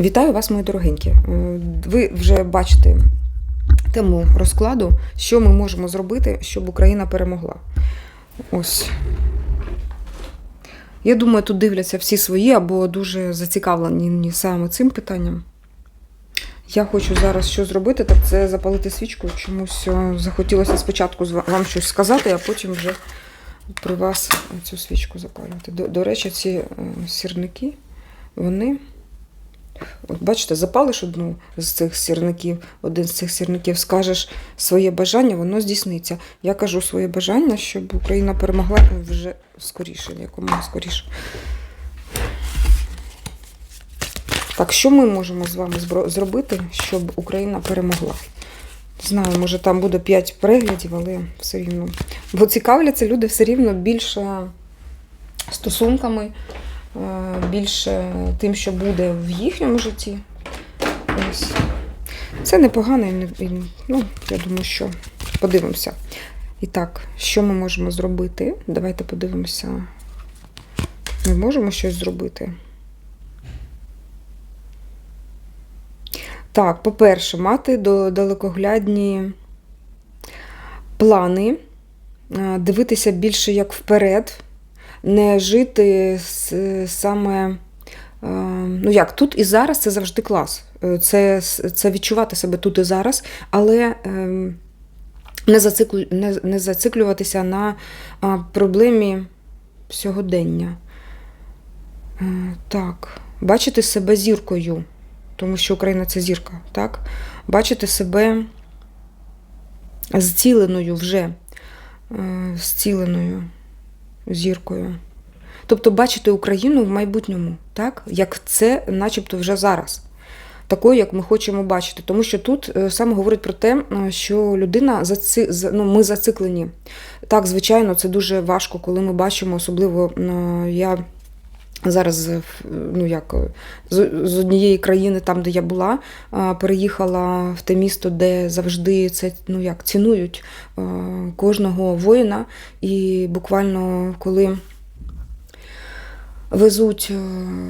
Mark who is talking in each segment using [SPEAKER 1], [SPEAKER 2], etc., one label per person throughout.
[SPEAKER 1] Вітаю вас, мої дорогенькі. Е, Ви вже бачите тему розкладу, що ми можемо зробити, щоб Україна перемогла. Ось. Я думаю, тут дивляться всі свої або дуже зацікавлені саме цим питанням. Я хочу зараз що зробити, так це запалити свічку. Чомусь е, захотілося спочатку вам щось сказати, а потім вже при вас цю свічку запалювати. До, до речі, ці е, сірники, вони. От бачите, запалиш одну з цих сірників, один з цих сірників, скажеш своє бажання, воно здійсниться. Я кажу своє бажання, щоб Україна перемогла вже скоріше, якомога скоріше. Так, що ми можемо з вами зробити, щоб Україна перемогла? Знаю, може там буде 5 переглядів, але все рівно. Бо цікавляться люди все рівно більше стосунками, більше тим, що буде в їхньому житті. Ось. Це непогано, ну, я думаю, що подивимося. І так, що ми можемо зробити? Давайте подивимося. Ми можемо щось зробити. Так, по-перше, мати далекоглядні плани, е, дивитися більше як вперед, не жити саме. е, Ну як, тут і зараз це завжди клас. Е, Це, це відчувати себе тут і зараз, але ем, не, зациклю, не, не зациклюватися на проблемі сьогодення. Е, Так, бачити себе зіркою, тому що Україна це зірка, так? Бачити себе зціленою вже, зціленою зіркою. Тобто бачити Україну в майбутньому, так? як це начебто вже зараз. Такою, як ми хочемо бачити. Тому що тут е, саме говорить про те, е, що людина заци... за- ну, ми зациклені. Так, звичайно, це дуже важко, коли ми бачимо, особливо е, я зараз е, ну, як, е, з, однієї країни, там, де я була, е, переїхала в те місто, де завжди це ну, як, цінують кожного воїна. І буквально коли везуть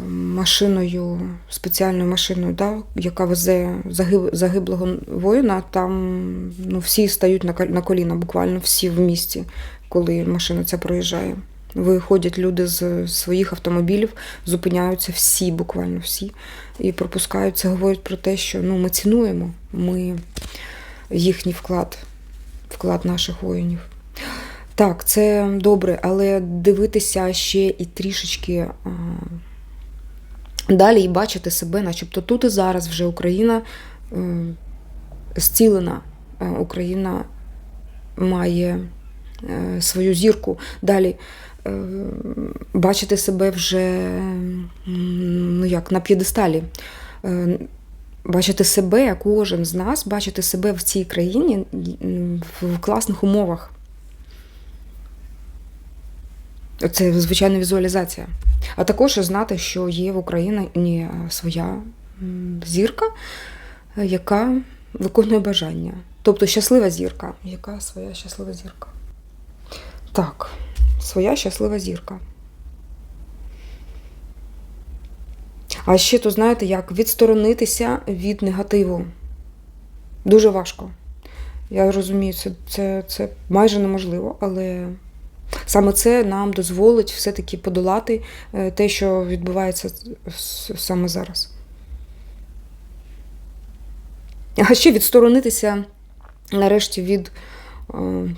[SPEAKER 1] машиною, спеціальною машиною, да, яка везе загиб, загиблого воїна, там ну, всі стають на, на коліна, буквально всі в місті, коли машина ця проїжджає. Виходять люди з своїх автомобілів, зупиняються всі, буквально всі, і пропускають. Це говорить про те, що ну, ми цінуємо ми їхній вклад, вклад наших воїнів. Так, це добре, але дивитися ще і трішечки а, далі і бачити себе, начебто тут і зараз вже Україна е, зцілена. Е, Україна має е, свою зірку. Далі бачити себе вже ну як, на п'єдесталі. Е, Бачити себе, кожен з нас, бачити себе в цій країні в класних умовах. Це звичайна візуалізація. А також знати, що є в Україні своя зірка, е, яка виконує бажання. Тобто щаслива зірка. Яка своя щаслива зірка? Так, своя щаслива зірка. А ще то, знаєте, як відсторонитися від негативу. Дуже важко. Я розумію, це, це, це майже неможливо, але саме це нам дозволить все-таки подолати е, те, що відбувається саме зараз. А ще відсторонитися нарешті від е,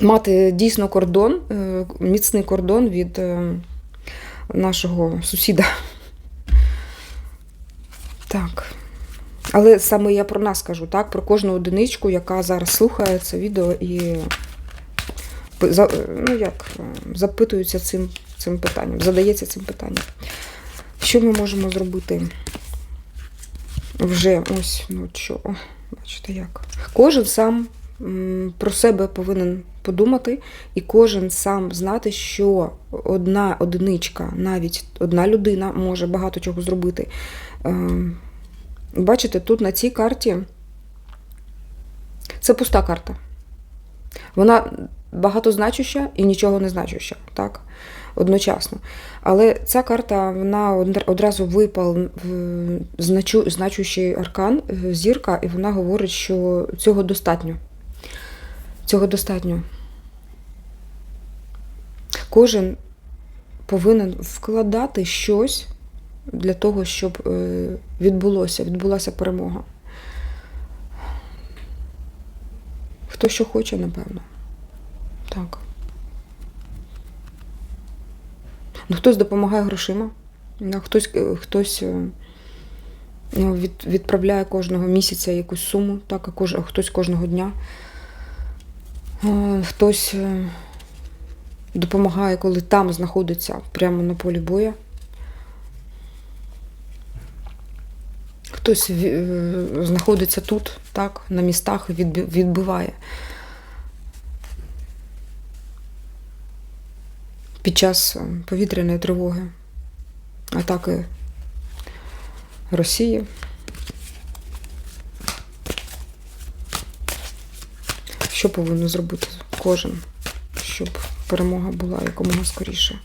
[SPEAKER 1] мати дійсно кордон, е, міцний кордон від е, нашого сусіда. Так. Але саме я про нас кажу, так? Про кожну одиничку, яка зараз слухає це відео і ну, як, е, запитується цим, цим питанням, задається цим питанням. Що ми можемо зробити? Вже ось, ну що, бачите як. Кожен сам про себе повинен подумати, і кожен сам знати, що одна одиничка, навіть одна людина може багато чого зробити. Ем, Бачите, тут на цій карті це пуста карта. Вона багатозначуща і нічого не значуща. Так? одночасно. Але ця карта вона одр- одразу випав в значу, значущий аркан е, зірка, і вона говорить, що цього достатньо. Цього достатньо. Кожен повинен вкладати щось для того, щоб е, відбулося, відбулася перемога. Хто що хоче, напевно. Так. Ну, хтось допомагає грошима, хтось, е, хтось е, ну, від, відправляє кожного місяця якусь суму, так, а хтось кожного дня. Е, Хтось е, допомагає, коли там знаходиться прямо на полі бою. Хтось е, знаходиться тут, так, на містах відбиває. Під час повітряної тривоги, атаки Росії. Що повинен зробити кожен, щоб перемога була якомога скоріше?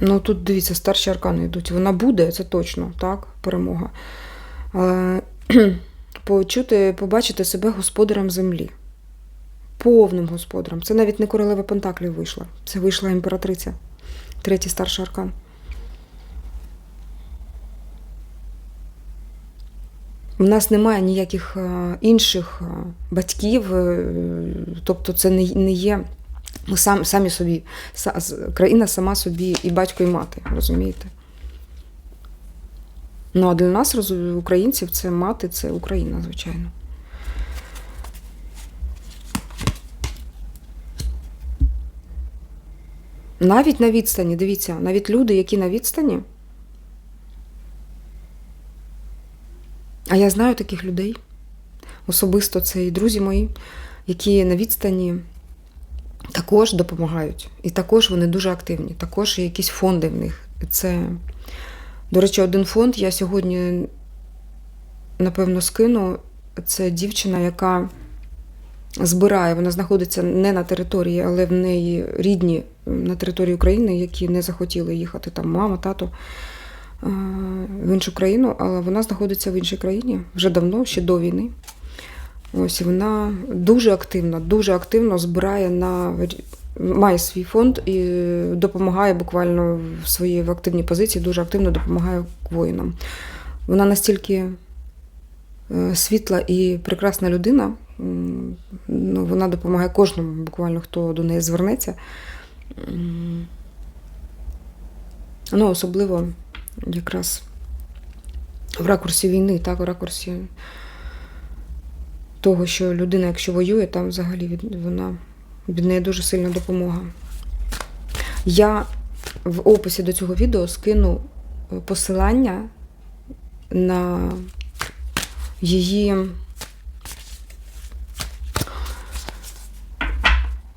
[SPEAKER 1] Ну тут дивіться, старші аркани йдуть. Вона буде, це точно, так, перемога. Почути, побачити себе господарем землі. Повним господарем. Це навіть не королева Пентаклів вийшла. Це вийшла імператриця. Третій старший аркан. У нас немає ніяких е, інших е, батьків, е, тобто це не, є ми сам, самі собі. Країна сама собі і батько, і мати, розумієте? Ну, а для нас, українців, це мати, це Україна, звичайно. Навіть на відстані, дивіться, навіть люди, які на відстані. А я знаю таких людей. Особисто це і друзі мої, які на відстані також допомагають. І також вони дуже активні. Також є якісь фонди в них. Це, до речі, один фонд я сьогодні, напевно, скину. Це дівчина, яка збирає, вона знаходиться не на території, але в неї рідні на території України, які не захотіли їхати, там мама, тато в іншу країну, але вона знаходиться в іншій країні вже давно, ще до війни. Ось вона дуже активно, дуже активно збирає на має свій фонд і допомагає буквально в своїй активній позиції, дуже активно допомагає воїнам. Вона настільки е, світла і прекрасна людина. Ну, вона допомагає кожному, буквально хто до неї звернеться. Ну, особливо якраз в ракурсі війни, так, в ракурсі того, що людина, якщо воює, там взагалі від, вона від неї дуже сильна допомога. Я в описі до цього відео скину е, посилання на її.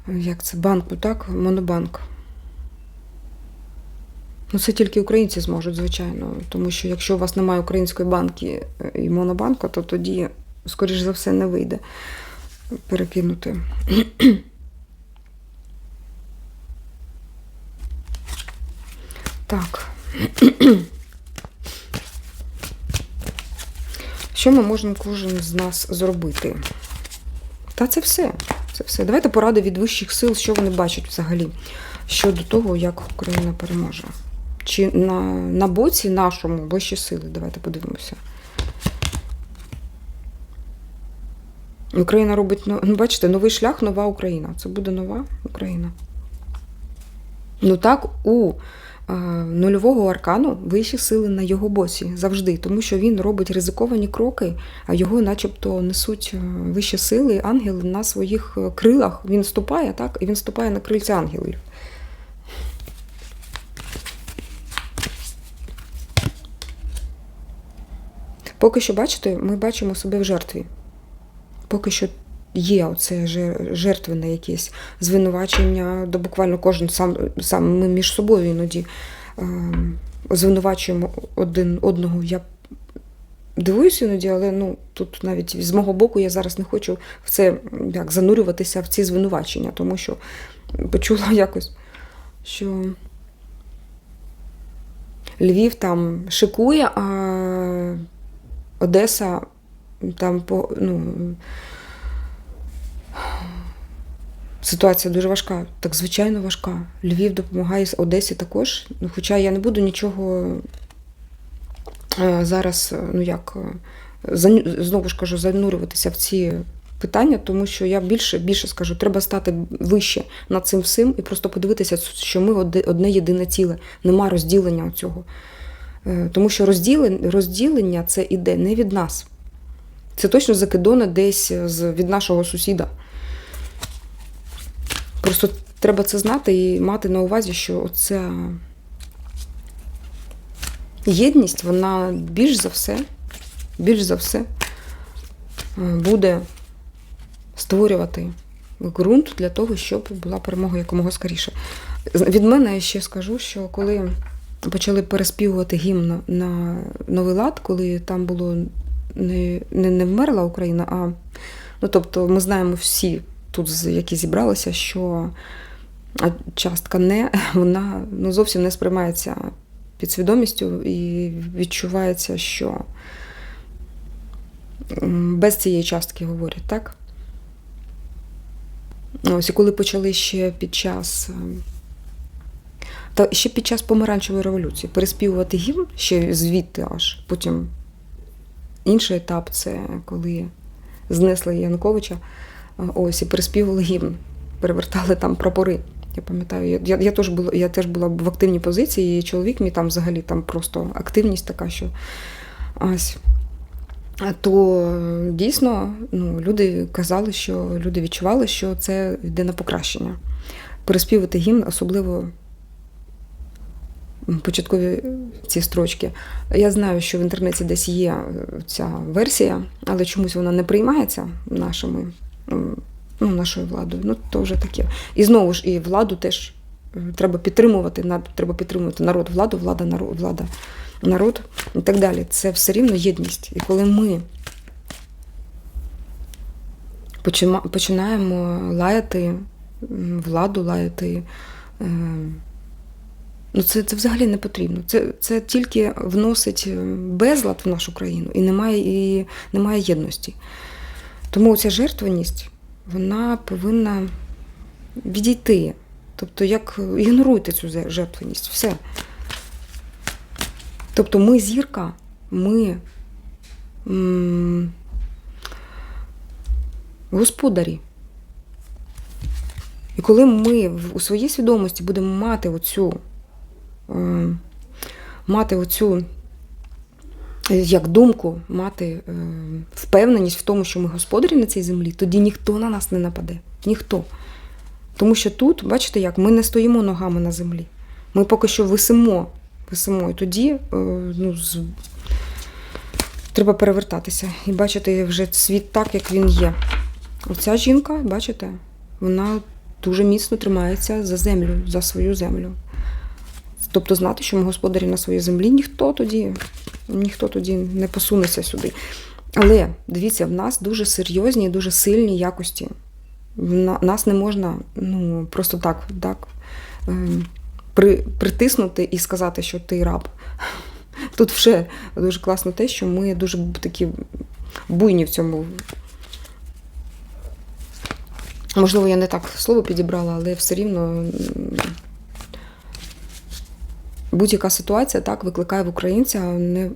[SPEAKER 1] Як це банку, так? Монобанк. Ну, це тільки українці зможуть, звичайно. Тому що якщо у вас немає української банки е, і монобанку, то тоді, скоріш за все, не вийде перекинути. Так. Що ми можемо кожен з нас зробити? Та це все. Це все. Давайте поради від вищих сил, що вони бачать взагалі щодо того, як Україна переможе. Чи на, на боці нашому вищі сили? Давайте подивимося. Україна робить, ну, бачите, новий шлях, нова Україна. Це буде нова Україна. Ну так, у е, нульового аркану вищі сили на його боці завжди, тому що він робить ризиковані кроки, а його начебто несуть е, вищі сили, ангели на своїх е, крилах. Він ступає, так? І він ступає на крильця ангелів. Поки що, бачите, ми бачимо себе в жертві. Поки що є оце жер- жертвене якесь звинувачення, де буквально кожен сам, сам ми між собою іноді е, звинувачуємо один одного. Я дивуюсь іноді, але ну, тут навіть з мого боку я зараз не хочу в це як, занурюватися в ці звинувачення, тому що почула якось, що Львів там шикує, а Одеса там по, ну, ситуація дуже важка. Так звичайно важка. Львів допомагає Одесі також. Ну, хоча я не буду нічого е, зараз, е, ну як, е, знову ж кажу, занурюватися в ці питання, тому що я більше, більше скажу, треба стати вище над цим всім і просто подивитися, що ми одне, єдине ціле, нема розділення цього. Е, Тому що розділення, розділення це іде не від нас. Це точно закидоне десь від нашого сусіда. Просто треба це знати і мати на увазі, що оця єдність, вона більш за все, більш за все е, буде створювати ґрунт для того, щоб була перемога якомога скоріше. Від мене я ще скажу, що коли почали переспівувати гімн на новий лад, коли там було не, не, не вмерла Україна, а ну, тобто ми знаємо всі тут, які зібралися, що частка не, вона ну, зовсім не сприймається підсвідомістю і відчувається, що без цієї частки говорять, так? Ось і коли почали ще під час. Та ще під час помаранчевої революції переспівувати гімн ще звідти аж. Потім інший етап це коли знесли Януковича, ось і переспівували гімн, перевертали там прапори. Я пам'ятаю, я, я, теж була, я теж була в активній позиції, і чоловік мій там взагалі там просто активність така, що ось. То е, дійсно ну, люди казали, що люди відчували, що це йде на покращення. Переспівати гімн, особливо початкові ці строчки. Я знаю, що в інтернеті десь є е, ця версія, але чомусь вона не приймається нашими, ну, нашою владою. Ну, то вже таке. І знову ж і владу теж е, треба підтримувати, треба підтримувати народ, владу, влада, народ, влада, народ і так далі. Це все рівно єдність. І коли ми починаємо лаяти владу, лаяти. Ну, це, це взагалі не потрібно. Це, це тільки вносить е, безлад в нашу країну і немає, і немає єдності. Тому ця жертвеність, вона повинна відійти. Тобто, як ігноруйте цю жертвеність, все. Тобто ми зірка, ми м, господарі. І коли ми у своїй свідомості будемо мати оцю, мати оцю е, як думку, мати е, впевненість в тому, що ми господарі на цій землі, тоді ніхто на нас не нападе. Ніхто. Тому що тут, бачите, як ми не стоїмо ногами на землі. Ми поки що висимо, висимо. І тоді е, ну, з... треба перевертатися і бачити вже світ так, як він є. Оця жінка, бачите, вона дуже міцно тримається за землю, за свою землю. Тобто знати, що ми господарі на своїй землі, ніхто тоді, ніхто тоді не посунеться сюди. Але дивіться, в нас дуже серйозні і дуже сильні якості. В Нас не можна ну, просто так, так ем, при, притиснути і сказати, що ти раб. Тут вже дуже класно те, що ми дуже такі буйні в цьому. Можливо, я не так слово підібрала, але все рівно будь-яка ситуація так викликає в українця не.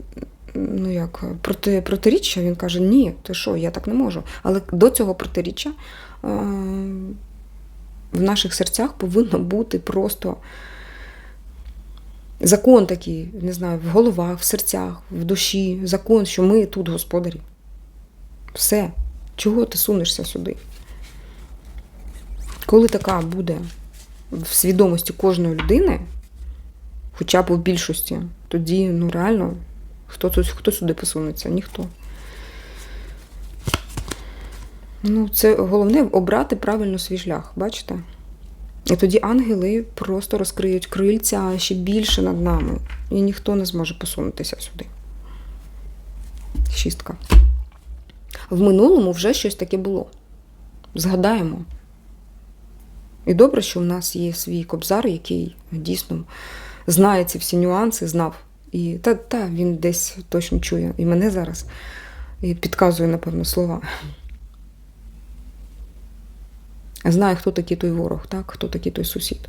[SPEAKER 1] Ну як проти, протиріччя, він каже: ні, ти що, я так не можу. Але до цього протиріччя е, в наших серцях повинно бути просто закон такий, не знаю, в головах, в серцях, в душі, закон, що ми тут господарі. Все. Чого ти сунешся сюди? Коли така буде в свідомості кожної людини, хоча б у більшості, тоді ну реально хто тут хто сюди посунеться? Ніхто. Ну, це головне обрати правильно свій шлях, бачите? І тоді ангели просто розкриють крильця ще більше над нами, і ніхто не зможе посунутися сюди. Шістка. В минулому вже щось таке було. Згадаємо. І добре, що в нас є свій кобзар, який дійсно знає ці всі нюанси, знав. І та, та він десь точно чує і мене зараз, і підказує, напевно, слова. Знає, хто такий той ворог, так? хто такий той сусід.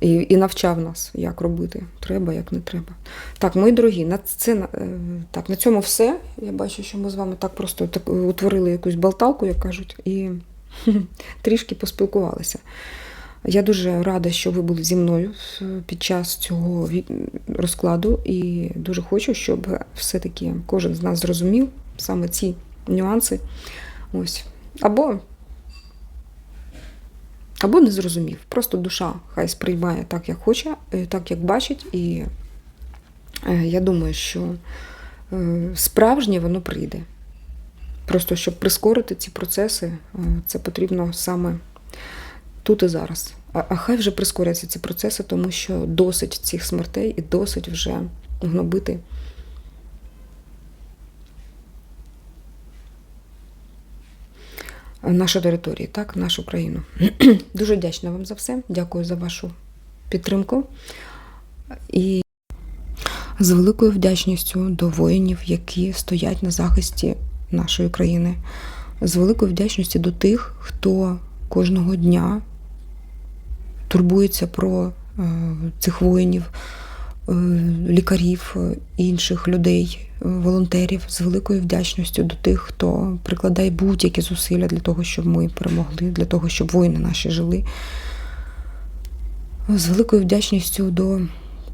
[SPEAKER 1] І, і навчав нас, як робити. Треба, як не треба. Так, мої дорогі, на це е, так, на цьому все. Я бачу, що ми з вами так просто так, утворили якусь болталку, як кажуть, і трішки поспілкувалися. Я дуже рада, що ви були зі мною під час цього розкладу, і дуже хочу, щоб все-таки кожен з нас зрозумів саме ці нюанси. Ось. Або або не зрозумів. Просто душа хай сприймає так, як хоче, е, так, як бачить. І е, я думаю, що е, справжнє воно прийде. Просто щоб прискорити ці процеси, це потрібно саме тут і зараз. А, а хай вже прискоряться ці процеси, тому що досить цих смертей і досить вже гнобити. Нашу територію, так, нашу країну. Дуже вдячна вам за все. Дякую за вашу підтримку. І з великою вдячністю до воїнів, які стоять на захисті нашої країни, з великою вдячністю до тих, хто кожного дня турбується про е, цих воїнів, е, лікарів, е, інших людей, волонтерів, з великою вдячністю до тих, хто прикладає будь-які зусилля для того, щоб ми перемогли, для того, щоб воїни наші жили. З великою вдячністю до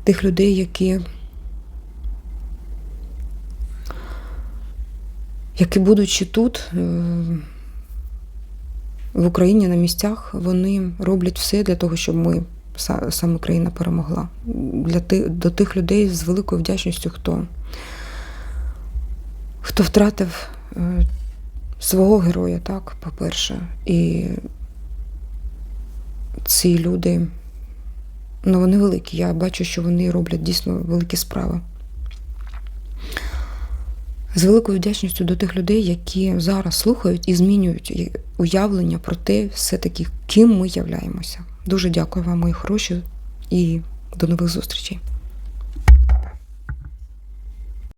[SPEAKER 1] тих людей, які які будучи тут, в Україні на місцях, вони роблять все для того, щоб ми саме країна перемогла. Для ти, до тих людей з великою вдячністю, хто, хто втратив е, свого героя, так, по-перше. І ці люди, ну вони великі. Я бачу, що вони роблять дійсно великі справи. З великою вдячністю до тих людей, які зараз слухають і змінюють уявлення про те, все-таки, ким ми являємося. Дуже дякую вам, мої хороші, і до нових зустрічей.